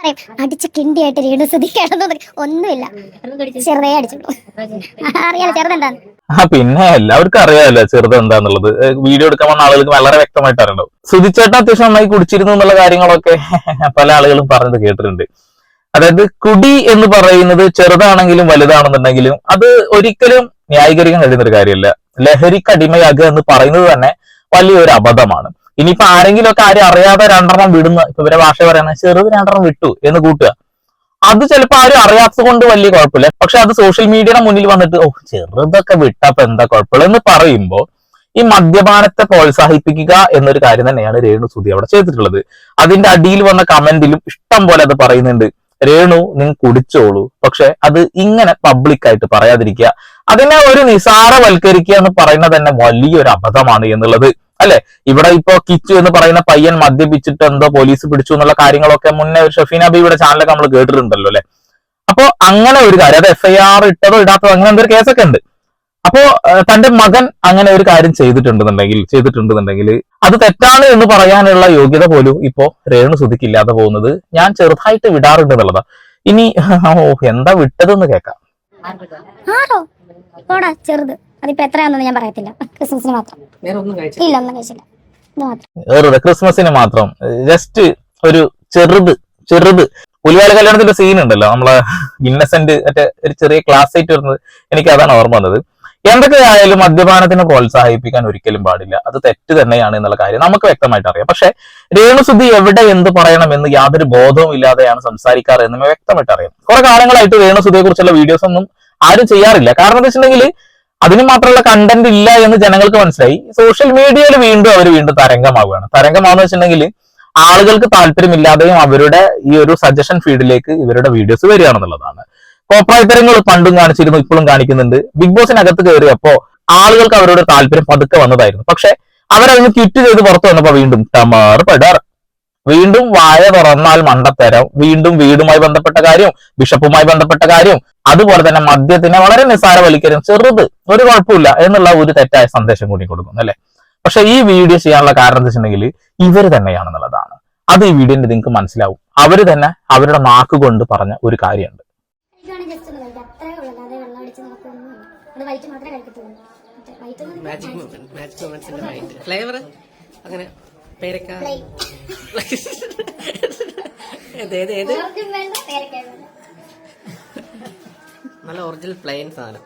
പറയും അടിച്ച് കിണ്ടിയായിട്ട് രീണു സുധി കിടന്നു ഒന്നുമില്ല. ചെറുതേ അടിച്ചുള്ളൂ. അറിയാലോ ചെറുതെന്താന്ന്? ആ പിന്നെ എല്ലാവർക്കും അറിയാമല്ലോ ചെറുത് എന്താന്നുള്ളത് വീഡിയോ എടുക്കാൻ വന്ന ആളുകൾക്ക് വളരെ വ്യക്തമായിട്ട് അറിയണ്ടാവും സുധിച്ചേട്ടൻ അത്യാവശ്യം നന്നായി കുടിച്ചിരുന്നു എന്നുള്ള കാര്യങ്ങളൊക്കെ പല ആളുകളും പറഞ്ഞത് കേട്ടിട്ടുണ്ട്. അതായത് കുടി എന്ന് പറയുന്നത് ചെറുതാണെങ്കിലും വലുതാണെന്നുണ്ടെങ്കിലും അത് ഒരിക്കലും ന്യായീകരിക്കാൻ കഴിയുന്ന ഒരു കാര്യമല്ല. ലഹരിക്ക് അടിമയാകുക എന്ന് പറയുന്നത് തന്നെ വലിയൊരു അബദ്ധമാണ്. ഇനിയിപ്പോ ആരെങ്കിലും ഒക്കെ ആരും അറിയാതെ രണ്ടെണ്ണം വിടുന്ന ഇപ്പൊ ഇവരെ ഭാഷ പറയുന്നത് ചെറുത് രണ്ടെണ്ണം വിട്ടു എന്ന് കൂട്ടുക. അത് ചിലപ്പോൾ ആരും അറിയാത്തത് കൊണ്ട് വലിയ കുഴപ്പമില്ല. പക്ഷെ അത് സോഷ്യൽ മീഡിയയുടെ മുന്നിൽ വന്നിട്ട് ഓ ചെറുതൊക്കെ വിട്ടപ്പോ എന്താ കുഴപ്പമില്ല എന്ന് പറയുമ്പോ ഈ മദ്യപാനത്തെ പ്രോത്സാഹിപ്പിക്കുക എന്നൊരു കാര്യം തന്നെയാണ് രേണു സുധി അവിടെ ചെയ്തിട്ടുള്ളത്. അതിന്റെ അടിയിൽ വന്ന കമന്റിലും ഇഷ്ടം പോലെ അത് പറയുന്നുണ്ട്. രേണു നിങ്ങൾ കുടിച്ചോളൂ. പക്ഷെ അത് ഇങ്ങനെ പബ്ലിക്കായിട്ട് പറയാതിരിക്കുക. അതിനെ ഒരു നിസാരവൽക്കരിക്കുക എന്ന് പറയുന്നത് തന്നെ വലിയൊരു അബദ്ധമാണ് എന്നുള്ളത്. അല്ലെ? ഇവിടെ ഇപ്പോ കിച്ചു എന്ന് പറയുന്ന പയ്യൻ മദ്യപിച്ചിട്ട് എന്തോ പോലീസ് പിടിച്ചു എന്നുള്ള കാര്യങ്ങളൊക്കെ മുന്നേ ഒരു ഷഫീന ബീവിയുടെ ചാനലൊക്കെ നമ്മൾ കേട്ടിട്ടുണ്ടല്ലോ അല്ലെ? അപ്പോ അങ്ങനെ ഒരു കാര്യം അത് എഫ്ഐആർ ഇട്ടതോ ഇടാത്തതോ അങ്ങനെ എന്തൊരു കേസൊക്കെ ഉണ്ട്. അപ്പോ തന്റെ മകൻ അങ്ങനെ ഒരു കാര്യം ചെയ്തിട്ടുണ്ടെന്നുണ്ടെങ്കിൽ ചെയ്തിട്ടുണ്ടെന്നുണ്ടെങ്കിൽ അത് തെറ്റാണ് എന്ന് പറയാനുള്ള യോഗ്യത പോലും ഇപ്പോ രേണു സുധിക്ക് ഇല്ലാതെ പോകുന്നത് ഞാൻ ചെറുതായിട്ട് വിടാറുണ്ട് എന്നുള്ളതാ. ഇനി ഓ എന്താ വിട്ടതെന്ന് പോടാ ചെറുത്. അതിപ്പോ എത്രയാണെന്ന് ഞാൻ പറയത്തില്ല. ക്രിസ്മസിന് മാത്രം. വേറെ ഒന്നും കഴിച്ചില്ല ഇല്ല ഒന്നും കഴിച്ചില്ല. മാത്രം. വെറുതെ ക്രിസ്മസിന് മാത്രം. ജസ്റ്റ് ഒരു ചെറുത് ചെറുത്. പുലിവാല കല്യാണത്തിന്റെ സീൻ ഉണ്ടല്ലോ. നമ്മളെ ഇന്നസെന്റ് മറ്റേ ഒരു ചെറിയ ക്ലാസ് ആയിട്ട് വരുന്നത്. എനിക്ക് അതാണ് ഓർമ്മ വന്നത്. എന്തൊക്കെ മദ്യപാനത്തിന് പ്രോത്സാഹിപ്പിക്കാൻ ഒരിക്കലും പാടില്ല. അത് തെറ്റ് തന്നെയാണ് എന്നുള്ള കാര്യം നമുക്ക് വ്യക്തമായിട്ട് അറിയാം. പക്ഷെ രേണുസുദ്ധി എവിടെ എന്ത് പറയണം എന്ന് യാതൊരു ബോധവും ഇല്ലാതെയാണ് സംസാരിക്കാറ് എന്ന് വ്യക്തമായിട്ട് അറിയാം. കുറെ കാലങ്ങളായിട്ട് രേണുസുധിയെ കുറിച്ചുള്ള വീഡിയോസ് ഒന്നും ആരും ചെയ്യാറില്ല. കാരണം എന്താ വെച്ചിട്ടുണ്ടെങ്കിൽ അതിന് മാത്രമുള്ള കണ്ടന്റ് ഇല്ല എന്ന് ജനങ്ങൾക്ക് മനസ്സിലായി. സോഷ്യൽ മീഡിയയിൽ വീണ്ടും അവർ വീണ്ടും തരംഗമാവുകയാണ്. തരംഗമാണെന്ന് വെച്ചിട്ടുണ്ടെങ്കിൽ ആളുകൾക്ക് താല്പര്യമില്ലാതെയും അവരുടെ ഈ ഒരു സജഷൻ ഫീഡിലേക്ക് ഇവരുടെ വീഡിയോസ് വരികയാണെന്നുള്ളതാണ്. കോപ്രായത്തരങ്ങൾ പണ്ടും കാണിച്ചിരുന്നു ഇപ്പോഴും കാണിക്കുന്നുണ്ട്. ബിഗ് ബോസിനകത്ത് കയറിയപ്പോ ആളുകൾക്ക് അവരോട് താല്പര്യം പതുക്കെ വന്നതായിരുന്നു. പക്ഷെ അവരതിന് ക്വിറ്റ് ചെയ്ത് പുറത്തു വന്നപ്പോ വീണ്ടും ടമാർ പെടാർ. വീണ്ടും വായ തുറന്നാൽ മണ്ടത്തരം. വീണ്ടും വീടുമായി ബന്ധപ്പെട്ട കാര്യം ബിഷപ്പുമായി ബന്ധപ്പെട്ട കാര്യം. അതുപോലെ തന്നെ മദ്യത്തിനെ വളരെ നിസ്സാരവൽക്കരും ചെറുത് ഒരു കുഴപ്പമില്ല എന്നുള്ള ഒരു തെറ്റായ സന്ദേശം കൂടി കൊടുക്കുന്നു അല്ലെ? പക്ഷെ ഈ വീഡിയോ ചെയ്യാനുള്ള കാരണം എന്താ വെച്ചിട്ടുണ്ടെങ്കിൽ ഇവർ തന്നെയാണെന്നുള്ളതാണ്. അത് ഈ വീഡിയോന്റെ നിങ്ങൾക്ക് മനസ്സിലാവും. അവർ തന്നെ അവരുടെ നാക്ക് കൊണ്ട് പറഞ്ഞ ഒരു കാര്യമുണ്ട് ജസ്റ്റ് ഒന്ന് കഴിക്കാം അത്രേ ഉള്ളൂ അല്ലാതെ വെള്ളം അടിച്ച് നമുക്കൊന്നും അത് വൈറ്റ് മാത്രമേ കഴിക്കത്തുള്ളൂ മറ്റേ വൈറ്റ് ഒന്നും മാജിക് മൊമെന്റ് മാജിക് മൊമെന്റ്സിന്റെ മൈൻഡ് ഫ്ലേവർ അങ്ങനെ പേരക്ക. നല്ല ഒറിജിനൽ പ്ലെയിൻ സാധനം.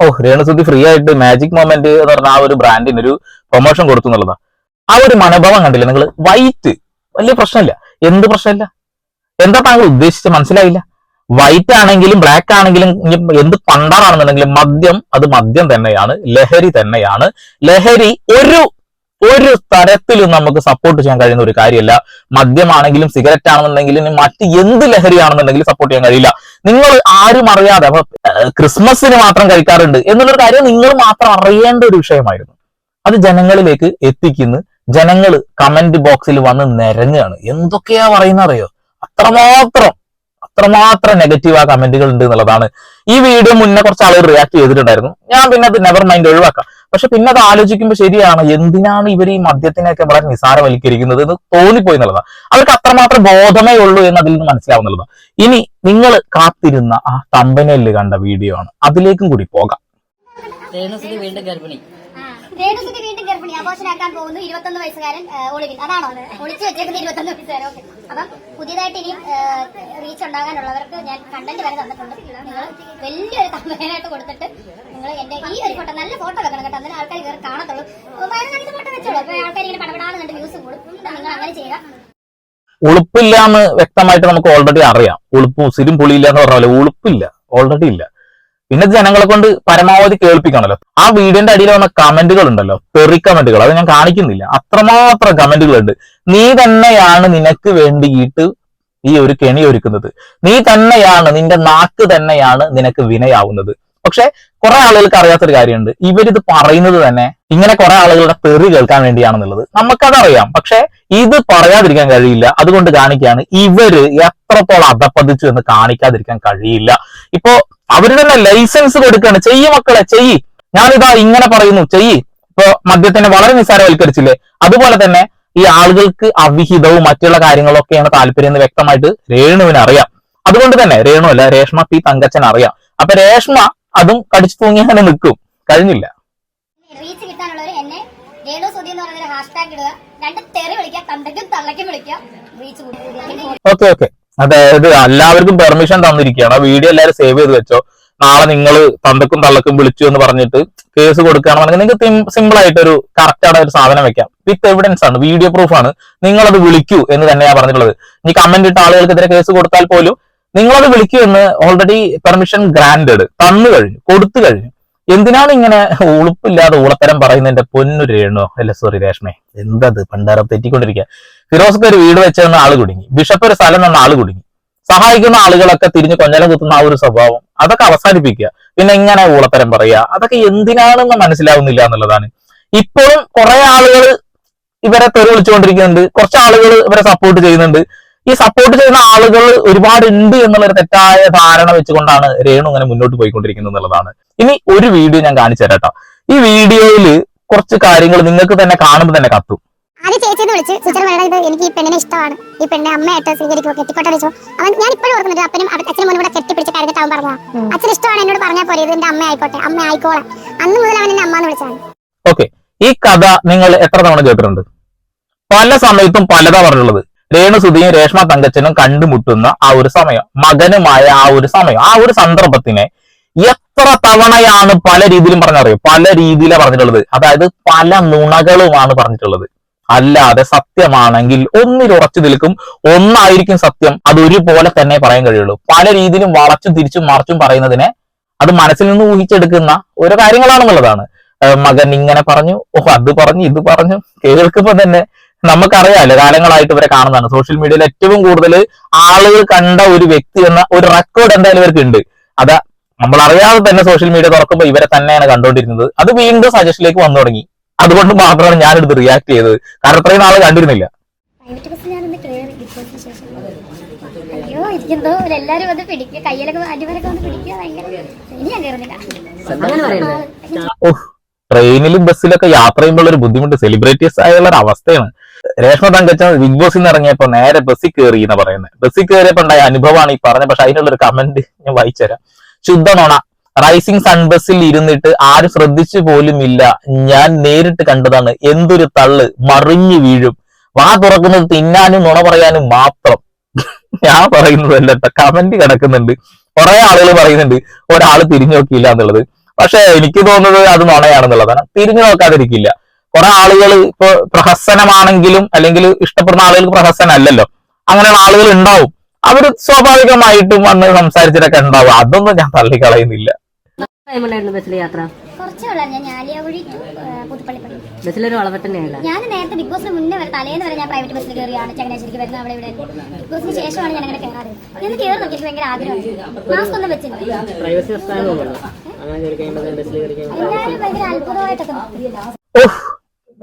ഓ രേണുസുദ്ധി ഫ്രീ ആയിട്ട് മാജിക് മൊമെന്റ് എന്ന് പറഞ്ഞ ആ ഒരു ബ്രാൻഡിന് ഒരു പ്രൊമോഷൻ കൊടുത്തു എന്നുള്ളതാ. ആ ഒരു മനോഭാവം കണ്ടില്ല നിങ്ങൾ? വൈറ്റ് വലിയ പ്രശ്നമില്ല. എന്ത് പ്രശ്നമില്ല? എന്താ താങ്കൾ ഉദ്ദേശിച്ച മനസ്സിലായില്ല. വൈറ്റ് ആണെങ്കിലും ബ്ലാക്ക് ആണെങ്കിലും എന്ത് പണ്ടാറാണെന്നുണ്ടെങ്കിലും മദ്യം അത് മദ്യം തന്നെയാണ് ലഹരി തന്നെയാണ്. ലഹരി ഒരു ഒരു തരത്തിലും നമുക്ക് സപ്പോർട്ട് ചെയ്യാൻ കഴിയുന്ന ഒരു കാര്യമല്ല. മദ്യമാണെങ്കിലും സിഗരറ്റ് ആണെന്നുണ്ടെങ്കിലും മറ്റ് എന്ത് ലഹരിയാണെന്നുണ്ടെങ്കിലും സപ്പോർട്ട് ചെയ്യാൻ കഴിയില്ല. നിങ്ങൾ ആരും അറിയാതെ ക്രിസ്മസിന് മാത്രം കഴിക്കാറുണ്ട് എന്നുള്ളൊരു കാര്യം നിങ്ങൾ മാത്രം അറിയേണ്ട ഒരു വിഷയമായിരുന്നു. അത് ജനങ്ങളിലേക്ക് എത്തിക്കുന്നു. ജനങ്ങൾ കമന്റ് ബോക്സിൽ വന്ന് നിരങ്ങുകയാണ്. എന്തൊക്കെയാ പറയുന്ന അറിയോ അത്രമാത്രം അത്രമാത്രം നെഗറ്റീവ് ആ കമന്റുകൾ ഉണ്ട് എന്നുള്ളതാണ്. ഈ വീഡിയോ മുന്നേ കുറച്ച് ആളുകൾ റിയാക്ട് ചെയ്തിട്ടുണ്ടായിരുന്നു. ഞാൻ പിന്നെ അത് നെവർ മൈൻഡ് ഒഴിവാക്കാം. പക്ഷെ പിന്നെ അത് ആലോചിക്കുമ്പോൾ ശരിയാണ് എന്തിനാണ് ഇവർ ഈ മദ്യത്തിനെയൊക്കെ വളരെ നിസാരവൽക്കരിക്കുന്നത് എന്ന് തോന്നിപ്പോയി എന്നുള്ളതാണ്. അവർക്ക് അത്രമാത്രം ബോധമേ ഉള്ളൂ എന്ന് അതിൽ നിന്ന് മനസ്സിലാവുന്നുള്ളതാണ് ഇനി നിങ്ങൾ കാത്തിരുന്ന ആ തമ്പനയിൽ കണ്ട വീഡിയോ ആണ്. അതിലേക്കും കൂടി പോകാം. വീണ്ടും ഗർഭിണി. വീണ്ടും ഗർഭിണി ആഘോഷനാക്കാൻ പോകുന്നു ഇരുപത്തൊന്ന് വയസ്സുകാരൻ ഒളിവിൽ. അതാണോ അത്? ഒളിച്ചു വെച്ചേക്കുന്നത് ഇരുപത്തൊന്ന് വയസ്സുകാരൻ. ഓക്കെ. അപ്പം പുതിയതായിട്ട് ഇനിയും റീച്ച് ഉണ്ടാകാനുള്ളവർക്ക് ഞാൻ കണ്ടന്റ് വരെ തന്നിട്ടുണ്ട്. നിങ്ങൾ വലിയൊരു തമ്പനായിട്ട് കൊടുത്തിട്ട് നിങ്ങൾ എന്റെ ഈ ഒരു ഫോട്ടോ നല്ല ഫോട്ടോ വെക്കണം കേട്ടോ. അന്നേരം ആൾക്കാർ കയറി കാണത്തുള്ളൂ. വയറുകാണിക്ക് ഫോട്ടോ വെച്ചോളൂ. അപ്പൊ ആൾക്കാർ ഇങ്ങനെ പടപെടാന്ന് കണ്ട് വ്യൂസ് കൂടും. നിങ്ങൾ അങ്ങനെ ചെയ്യുക. ഉളുപ്പില്ല എന്ന് വ്യക്തമായിട്ട് നമുക്ക് ഓൾറെഡി അറിയാം. ഉളുപ്പ് ഉസിരും പുളിയില്ല എന്ന് പറഞ്ഞ പോലെ ഉളുപ്പില്ല. ഓൾറെഡി ഇല്ല. പിന്നെ ജനങ്ങളെ കൊണ്ട് പരമാവധി കേൾപ്പിക്കണമല്ലോ ആ വീഡിയോന്റെ അടിയിൽ വന്ന കമന്റുകൾ ഉണ്ടല്ലോ. തെറി കമന്റുകൾ. അത് ഞാൻ കാണിക്കുന്നില്ല. അത്രമാത്രം കമന്റുകൾ ഉണ്ട്. നീ തന്നെയാണ് നിനക്ക് വേണ്ടിയിട്ട് ഈ ഒരു കെണി ഒരുക്കുന്നത്. നീ തന്നെയാണ് നിന്റെ നാക്ക് തന്നെയാണ് നിനക്ക് വിനയാവുന്നത്. പക്ഷെ കുറെ ആളുകൾക്ക് അറിയാത്തൊരു കാര്യമുണ്ട്. ഇവരിത് പറയുന്നത് തന്നെ ഇങ്ങനെ കുറെ ആളുകളുടെ തെറി കേൾക്കാൻ വേണ്ടിയാണെന്നുള്ളത്. നമുക്കതറിയാം. പക്ഷെ ഇത് പറയാതിരിക്കാൻ കഴിയില്ല. അതുകൊണ്ട് കാണിക്കുകയാണ് ഇവർ എത്രത്തോളം അധപ്പതിച്ചു എന്ന് കാണിക്കാതിരിക്കാൻ കഴിയില്ല. ഇപ്പോ അവർ തന്നെ ലൈസൻസ് കൊടുക്കുകയാണ് ചെയ്യ് മക്കളെ ചെയ്യ്. ഞാനിതാ ഇങ്ങനെ പറയുന്നു ചെയ്യ്. ഇപ്പൊ മദ്യത്തിനെ വളരെ നിസ്സാരവൽക്കരിച്ചില്ലേ? അതുപോലെ തന്നെ ഈ ആളുകൾക്ക് അവിഹിതവും മറ്റുള്ള കാര്യങ്ങളൊക്കെയാണ് താല്പര്യം എന്ന് വ്യക്തമായിട്ട് രേണുവിന് അറിയാം. അതുകൊണ്ട് തന്നെ രേണു അല്ല രേഷ്മ പി തങ്കച്ചൻ അറിയാം. അപ്പൊ രേഷ്മ അതും കടിച്ചു തൂങ്ങി അങ്ങനെ നിൽക്കും. കഴിഞ്ഞില്ല. റീച്ച് കിട്ടാനുള്ളവർ എന്നെ രേണു സുധി എന്ന് പറയുന്ന ഹാഷ്ടാഗ് ഇടുക. രണ്ട് തെറി വിളിക്കുക തന്തയ്ക്കും തള്ളയ്ക്കും വിളിക്കുക. റീച്ച് ഓക്കെ ഓക്കെ അതായത് എല്ലാവർക്കും പെർമിഷൻ തന്നിരിക്കുകയാണ്. ആ വീഡിയോ എല്ലാവരും സേവ് ചെയ്ത് വെച്ചോ. നാളെ നിങ്ങൾ തന്തക്കും തള്ളക്കും വിളിച്ചു എന്ന് പറഞ്ഞിട്ട് കേസ് കൊടുക്കുകയാണെന്നുണ്ടെങ്കിൽ നിങ്ങൾക്ക് സിമ്പിൾ ആയിട്ട് ഒരു കറക്റ്റ് ആയിട്ട് ഒരു സാധനം വെക്കാം. വിത്ത് എവിഡൻസ് ആണ്. വീഡിയോ പ്രൂഫ് ആണ്. നിങ്ങളത് വിളിക്കൂ എന്ന് തന്നെയാണ് പറഞ്ഞിട്ടുള്ളത്. ഇനി കമന്റ് ഇട്ട ആളുകൾക്കെതിരെ കേസ് കൊടുത്താൽ പോലും നിങ്ങളത് വിളിക്കൂ എന്ന് ഓൾറെഡി പെർമിഷൻ ഗ്രാൻഡഡ് തന്നു കഴിഞ്ഞു. കൊടുത്തു കഴിഞ്ഞു. എന്തിനാണ് ഇങ്ങനെ ഉളുപ്പില്ലാതെ ഊളത്തരം പറയുന്നതിന്റെ പൊന്നു രേണോ അല്ല സോറി രേഷ്മേ. എന്തത്? പണ്ടാരം തെറ്റിക്കൊണ്ടിരിക്കുക ഫിറോസ്ക്ക് ഒരു വീട് വെച്ചെന്ന ആൾ കുടുങ്ങി. ബിഷപ്പ് ഒരു സ്ഥലം തന്ന ആൾ കുടുങ്ങി. സഹായിക്കുന്ന ആളുകളൊക്കെ തിരിഞ്ഞ് കൊഞ്ഞലം കുത്തുന്ന ആ ഒരു സ്വഭാവം. അതൊക്കെ അവസാനിപ്പിക്കുക. പിന്നെ ഇങ്ങനെ ഊളത്തരം പറയുക. അതൊക്കെ എന്തിനാണെന്ന് മനസ്സിലാവുന്നില്ല എന്നുള്ളതാണ്. ഇപ്പോഴും കുറെ ആളുകൾ ഇവരെ തെറി വിളിച്ചുകൊണ്ടിരിക്കുന്നുണ്ട്. കുറച്ച് ആളുകൾ ഇവരെ സപ്പോർട്ട് ചെയ്യുന്നുണ്ട്. ഈ സപ്പോർട്ട് ചെയ്യുന്ന ആളുകൾ ഒരുപാട് ഉണ്ട് എന്നുള്ള ഒരു തെറ്റായ ധാരണ വെച്ചുകൊണ്ടാണ് രേണു അങ്ങനെ മുന്നോട്ട് പോയിക്കൊണ്ടിരിക്കുന്നത് എന്നുള്ളതാണ്. ഇനി ഒരു വീഡിയോ ഞാൻ കാണിച്ചു തരാം ഈ വീഡിയോയിൽ കുറച്ച് കാര്യങ്ങൾ നിങ്ങൾക്ക് തന്നെ കാണുമ്പോൾ തന്നെ കത്തും. ആദ്യം ചേച്ചിയെന്ന് വിളിച്ച് ടീച്ചർ പറയണത് ഇത് എനിക്ക് ഈ പെണ്ണിനെ ഇഷ്ടമാണ്. ഈ പെണ്ണെ അമ്മയായിട്ട് സ്വീകരിക്കുമോ കെട്ടിക്കോട്ടെ വെച്ചോ അവൻ ഞാൻ ഇപ്പോഴും ഓർക്കുന്നുണ്ട് അപ്പനും അച്ഛനും മുന്നിൽ ഇവിടെ കെട്ടിപ്പിടിച്ച് കഴിഞ്ഞിട്ട് അവൻ പറഞ്ഞാ അച്ഛൻ ഇഷ്ടമാണ് എന്നോട് പറഞ്ഞാൽ പോലെ ഇത് എന്റെ അമ്മ ആയിക്കോട്ടെ അമ്മ ആയിക്കോളാം. അന്ന് മുതൽ അവൻ എന്നെ അമ്മ എന്ന് വിളിച്ചാണ് ഓക്കെ ഈ കഥ നിങ്ങൾ എത്ര തവണ കേട്ടിട്ടുണ്ട്? പല സമയത്തും പലതാ പറഞ്ഞുള്ളത്. രേണുസുതിയും രേഷ്മ തങ്കച്ചനും കണ്ടുമുട്ടുന്ന ആ ഒരു സമയം മകനുമായ ആ ഒരു സമയം ആ ഒരു സന്ദർഭത്തിനെ എത്ര തവണയാണ് പല രീതിയിലും പറഞ്ഞറിയോ? പല രീതിയിലാണ് പറഞ്ഞിട്ടുള്ളത്. അതായത് പല നുണകളുമാണ് പറഞ്ഞിട്ടുള്ളത്. അല്ലാതെ സത്യമാണെങ്കിൽ ഒന്നിൽ ഉറച്ചു നിൽക്കും ഒന്നായിരിക്കും സത്യം. അത് ഒരുപോലെ തന്നെ പറയാൻ കഴിയുള്ളൂ. പല രീതിയിലും വളച്ചും തിരിച്ചും മറിച്ചും പറയുന്നതിനെ അത് മനസ്സിൽ നിന്ന് ഊഹിച്ചെടുക്കുന്ന ഓരോ കാര്യങ്ങളാണെന്നുള്ളതാണ്. മകൻ ഇങ്ങനെ പറഞ്ഞു ഓ അത് പറഞ്ഞു ഇത് പറഞ്ഞു കേൾക്കുമ്പോ തന്നെ നമുക്കറിയാലോ കാലങ്ങളായിട്ട് ഇവരെ കാണുന്നതാണ്. സോഷ്യൽ മീഡിയയിൽ ഏറ്റവും കൂടുതൽ ആളുകൾ കണ്ട ഒരു വ്യക്തി എന്ന ഒരു റെക്കോർഡ് എന്തായാലും ഇവർക്ക് ഉണ്ട്. അത് നമ്മൾ അറിയാതെ തന്നെ സോഷ്യൽ മീഡിയ തുറക്കുമ്പോൾ ഇവരെ തന്നെയാണ് കണ്ടുകൊണ്ടിരുന്നത് അത് വീണ്ടും സജഷനിലേക്ക് വന്നു തുടങ്ങി. അതുകൊണ്ട് മാത്രമാണ് ഞാനിത് റിയാക്ട് ചെയ്തത്. കാരണം ഇത്രയും നാളെ കണ്ടിരുന്നില്ല. അയ്യോ എനിക്കെന്തോ എല്ലാരും വന്ന് പിടിക്കുക. കയ്യിലൊക്കെ അടിവരൊക്കെ വന്ന് പിടിക്കുക. ഭയങ്കര ഇനി ഞാൻ കയറുന്നില്ല അങ്ങനെ പറയല്ലേ ഓഹ് ട്രെയിനിലും ബസ്സിലൊക്കെ യാത്ര ചെയ്യുമ്പോൾ ഒരു ബുദ്ധിമുട്ട്. സെലിബ്രിറ്റീസ് ആയുള്ള ഒരു അവസ്ഥയാണ്. രേഷ്മ തങ്കച്ചൻ ബിഗ് ബോസിൽ നിന്ന് ഇറങ്ങിയപ്പോ നേരെ ബസ്സിൽ കയറി എന്ന് പറയുന്നത് ബസ്സിൽ കയറിയപ്പോ ഉണ്ടായ അനുഭവമാണ് ഈ പറഞ്ഞത്. പക്ഷെ അതിനുള്ള ഒരു കമന്റ് ഞാൻ വായിച്ചുതരാം ശുദ്ധ നോണ റൈസിംഗ് സൺ ബസ്സിൽ ഇരുന്നിട്ട് ആരും ശ്രദ്ധിച്ചു പോലും ഇല്ല. ഞാൻ നേരിട്ട് കണ്ടതാണ് എന്തൊരു തള്ള് മറിഞ്ഞു വീഴും. വാ തുറക്കുന്നത് തിന്നാനും നുണ പറയാനും മാത്രം. ഞാൻ പറയുന്നതല്ല കമന്റ് കിടക്കുന്നുണ്ട്. കുറെ ആളുകൾ പറയുന്നുണ്ട് ഒരാൾ തിരിഞ്ഞു നോക്കിയില്ല എന്നുള്ളത്. പക്ഷെ എനിക്ക് തോന്നുന്നത് അത് നുണയാണെന്നുള്ളതാണ്. തിരിഞ്ഞു നോക്കാതിരിക്കില്ല. കുറെ ആളുകൾ ഇപ്പൊ പ്രഹസനമാണെങ്കിലും അല്ലെങ്കിൽ ഇഷ്ടപ്പെടുന്ന ആളുകൾക്ക് പ്രഹസനമല്ലല്ലോ അങ്ങനെയുള്ള ആളുകൾ ഉണ്ടാവും. അവർ സ്വാഭാവികമായിട്ടും വന്ന് സംസാരിച്ചിട്ടൊക്കെ ഉണ്ടാവും. അതൊന്നും ഞാൻ തള്ളിക്കളയുന്നില്ല. ഞാൻ നേരത്തെ ബിഗ് ബോസിന് മുന്നേ വരെ തലേന്ന് വരെ ഞാൻ പ്രൈവറ്റ് ബസ്സിൽ കയറിയാണ് ചങ്ങനാശ്ശേരിക്ക് വരുന്നത്. അവിടെ ഇവിടെ ബിഗ് ബോസിന് ശേഷമാണ് ഞാൻ അങ്ങനെ കയറാറ് ഞാൻ കയറി നോക്കി എനിക്ക് ഭയങ്കര ആഗ്രഹമാണ് മാസ്ക് ഒന്നും വെച്ചില്ല. എല്ലാവരും ഭയങ്കര അത്ഭുതമായിട്ടൊക്കെ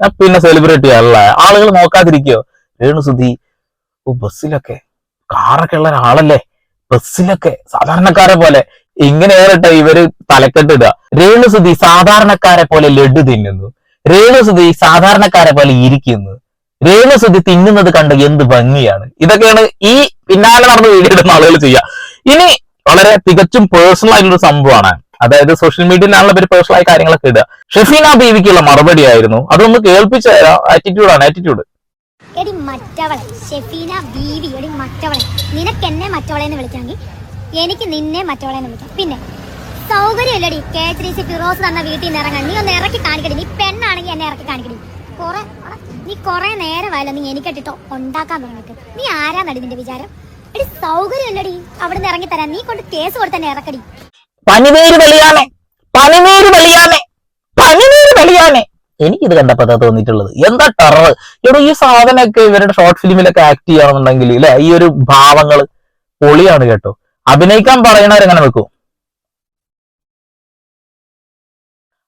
പിന്നെ സെലിബ്രിറ്റി അല്ല. ആളുകൾ നോക്കാതിരിക്കോ. രേണുസുധി ഓ ബസ്സിലൊക്കെ. കാറൊക്കെ ഉള്ള ഒരാളല്ലേ? ബസ്സിലൊക്കെ. സാധാരണക്കാരെ പോലെ. ഇങ്ങനെ ഏറിട്ട ഇവർ തലക്കെട്ടിടുക. രേണുസുധി സാധാരണക്കാരെ പോലെ ലഡു തിന്നുന്നു. രേണുസുധി സാധാരണക്കാരെ പോലെ ഇരിക്കുന്നു. രേണുസുധി തിന്നുന്നത് കണ്ട് എന്ത് ഭംഗിയാണ്. ഇതൊക്കെയാണ് ഈ പിന്നാലെ നടന്ന് വീഡിയോ ആളുകൾ ചെയ്യുക. ഇനി വളരെ തികച്ചും പേഴ്സണൽ ആയിട്ടുള്ള സംഭവമാണ്. അതായത് സോഷ്യൽ മീഡിയയിലാണല്ലോ ഇവർ പേഴ്സണൽ ആയി കാര്യങ്ങളൊക്കെ ഇടുക. ഷെഫീന ബീവിക്കുള്ള മറുപടി ആയിരുന്നു. അതൊന്ന് കേൾപ്പിച്ച ആറ്റിറ്റ്യൂഡാണ് ആറ്റിറ്റ്യൂഡ് എടി മറ്റവളെ ഷെഫീന ബീവി എടി മറ്റവളെ. നിനക്ക് എന്നെ മറ്റവളെ എന്ന് വിളിക്കാമെങ്കിൽ എനിക്ക് നിന്നെ മറ്റവളെ എന്ന് വിളിക്കാം. പിന്നെ സൗകര്യമില്ലടി. കെ ത്രീ ഫിറോസ് തന്ന വീട്ടിൽ നിന്ന് ഇറങ്ങാൻ. നീ ഒന്ന് ഇറക്കി കാണിക്കടി. നീ പെണ്ണാണെങ്കിൽ എന്നെ ഇറക്കി കാണിക്കടി. കുറെ നീ കുറെ നേരമായല്ലോ നീ എനിക്കിട്ടോ ഉണ്ടാക്കാൻ തുടങ്ങിയിട്ട് നീ ആരാന്നടി നിന്റെ വിചാരം? എടി സൗകര്യമില്ലടി. അവിടെ നിന്ന് ഇറങ്ങി തരാൻ. നീ കൊണ്ട് കേസ് കൊടുത്തന്നെ ഇറക്കടി. പനിനീര് വെളിയാനെ പനിനീര് വെളിയാനെ പനിനീര് വെളിയാമേ എനിക്ക് ഇത് കണ്ടപ്പോ തോന്നിയിട്ടുള്ളത്. എന്താ ടെറർ? ഇവിടെ ഈ സാധനമൊക്കെ ഇവരുടെ ഷോർട്ട് ഫിലിമിലൊക്കെ ആക്ട് ചെയ്യണമെന്നുണ്ടെങ്കിൽ അല്ലെ ഈ ഒരു ഭാവങ്ങൾ പൊളിയാണ് കേട്ടോ. അഭിനയിക്കാൻ പറയണവരെങ്ങനെ വെക്കും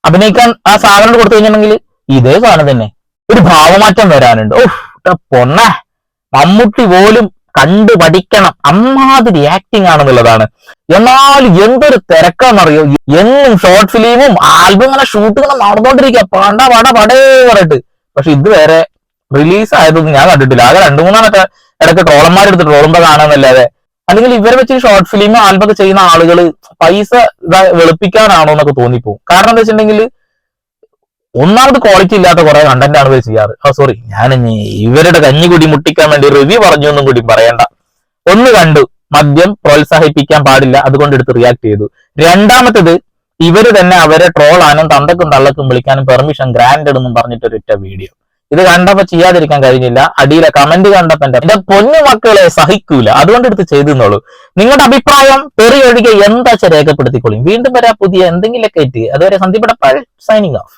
അഭിനയിക്കാൻ ആ സാധനം കൊടുത്തു കഴിഞ്ഞിട്ടുണ്ടെങ്കിൽ ഇതേ സാധനം തന്നെ. ഒരു ഭാവമാറ്റം വരാനുണ്ട്. ഓഹ് പൊണ്ണ മമ്മൂട്ടി പോലും കണ്ടു പഠിക്കണം. അമ്മാതിരി ആക്ടിങ് ആണെന്നുള്ളതാണ്. എന്നാൽ എന്തൊരു തിരക്കാണെന്നറിയോ എന്നും ഷോർട്ട് ഫിലിമും ആൽബം ഷൂട്ടുകളും നടന്നുകൊണ്ടിരിക്കുക പണ്ട പട പടേ പറഞ്ഞിട്ട്. പക്ഷെ ഇതുവരെ റിലീസ് ആയതൊന്നും ഞാൻ കണ്ടിട്ടില്ല. ആകെ രണ്ടു മൂന്നാമത്തെ ഇടയ്ക്ക് ട്രോളന്മാരെടുത്ത് ട്രോളുമ്പോ കാണാന്നല്ലാതെ. അല്ലെങ്കിൽ ഇവരെ വെച്ച് ഷോർട്ട് ഫിലിം ആൽബം ഒക്കെ ചെയ്യുന്ന ആളുകൾ പൈസ വെളുപ്പിക്കാനാണോ എന്നൊക്കെ തോന്നിപ്പോവും. കാരണം എന്താ വെച്ചിട്ടുണ്ടെങ്കിൽ ഒന്നാമത് ക്വാളിറ്റി ഇല്ലാത്ത കുറെ കണ്ടന്റ് ആണ് ഇവർ ചെയ്യാറ്. ആ സോറി ഞാൻ ഇവരുടെ കഞ്ഞി കുടി മുട്ടിക്കാൻ വേണ്ടി റിവ്യൂ പറഞ്ഞു എന്നും കൂടി പറയണ്ട. ഒന്ന് കണ്ടു. മദ്യം പ്രോത്സാഹിപ്പിക്കാൻ പാടില്ല. അതുകൊണ്ട് എടുത്ത് റിയാക്ട് ചെയ്തു. രണ്ടാമത്തത് ഇവർ തന്നെ അവരെ ട്രോളാനും തന്തക്കും തള്ളക്കും വിളിക്കാനും പെർമിഷൻ ഗ്രാൻഡഡ് എന്നും പറഞ്ഞിട്ട് ഒരൊറ്റ വീഡിയോ ഇത് കണ്ടപ്പോ ചെയ്യാതിരിക്കാൻ കഴിഞ്ഞില്ല. അടിയിലെ കമന്റ് കണ്ടപ്പോ എന്റെ പൊന്നു മക്കളെ സഹിക്കൂല. അതുകൊണ്ട് എടുത്ത് ചെയ്തെന്നുള്ളൂ നിങ്ങളുടെ അഭിപ്രായം പെറി ഒഴികെ എന്താ വെച്ചാൽ രേഖപ്പെടുത്തിക്കൊള്ളും വീണ്ടും വരാ. പുതിയ എന്തെങ്കിലുമൊക്കെ ആയിട്ട്. അതുവരെ സന്ദീപ് സൈനിങ് ഓഫ്